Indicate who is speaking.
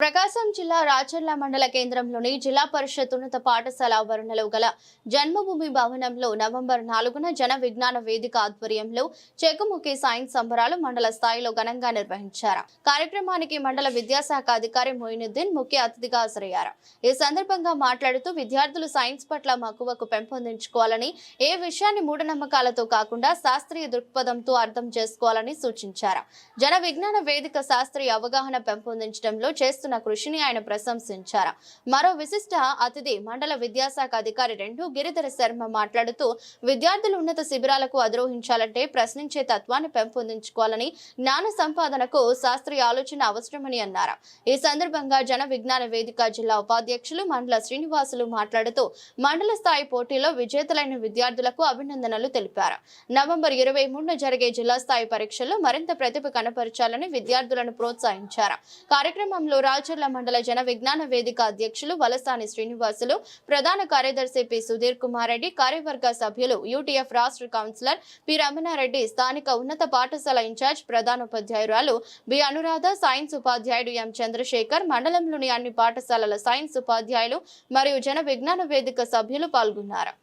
Speaker 1: ప్రకాశం జిల్లా రాచర్ల మండల కేంద్రంలోని జిల్లా పరిషత్ ఉన్నత పాఠశాల ఆవరణలో గల జన్మభూమి భవనంలో నవంబర్ నాలుగున జన విజ్ఞాన వేదిక ఆధ్వర్యంలో చెక్కుముఖి సైన్స్ సంబరాలు మండల స్థాయిలో ఘనంగా నిర్వహించారు. కార్యక్రమానికి మండల విద్యాశాఖ అధికారి మొయినుద్దీన్ ముఖ్య అతిథిగా హాజరయ్యారు. ఈ సందర్భంగా మాట్లాడుతూ విద్యార్థులు సైన్స్ పట్ల మక్కువకు పెంపొందించుకోవాలని ఏ విషయాన్ని మూఢనమ్మకాలతో కాకుండా శాస్త్రీయ దృక్పథంతో అర్థం చేసుకోవాలని సూచించారు. జన విజ్ఞాన వేదిక శాస్త్రీయ అవగాహన పెంపొందించడంలో చేస్తున్న చేస్తున్న కృషిని ఆయన ప్రశంసించారు. మరో విశిష్ట అతిథి మండల విద్యాశాఖ అధికారి రెండు గిరిధర శర్మ మాట్లాడుతూ విద్యార్థులు ఉన్నత శిబిరాలకు అధిరోహించాలంటే ప్రశ్నించే తత్వాన్ని పెంపొందించుకోవాలని జ్ఞాన సంపాదనకు శాస్త్రీయ ఆలోచన అవసరమని అన్నారు. ఈ సందర్భంగా జన విజ్ఞాన వేదిక జిల్లా ఉపాధ్యక్షులు మండల శ్రీనివాసులు మాట్లాడుతూ మండల స్థాయి పోటీలో విజేతలైన విద్యార్థులకు అభినందనలు తెలిపారు. నవంబర్ ఇరవై మూడున జరిగే జిల్లా స్థాయి పరీక్షల్లో మరింత ప్రతిభ కనపరచాలని విద్యార్థులను ప్రోత్సహించారు. కార్యక్రమంలో రాచర్ల మండల జన విజ్ఞాన వేదిక అధ్యక్షులు వలసాని శ్రీనివాసులు ప్రధాన కార్యదర్శి పి. సుధీర్ కుమార్ రెడ్డి కార్యవర్గ సభ్యులు యూటీఎఫ్ రాష్ట్ర కౌన్సిలర్ పి. రమణారెడ్డి స్థానిక ఉన్నత పాఠశాల ఇన్ఛార్జ్ ప్రధానోపాధ్యాయురాలు బి. అనురాధ సైన్స్ ఉపాధ్యాయుడు ఎం. చంద్రశేఖర్ మండలంలోని అన్ని పాఠశాలల సైన్స్ ఉపాధ్యాయులు మరియు జన విజ్ఞాన వేదిక సభ్యులు పాల్గొన్నారు.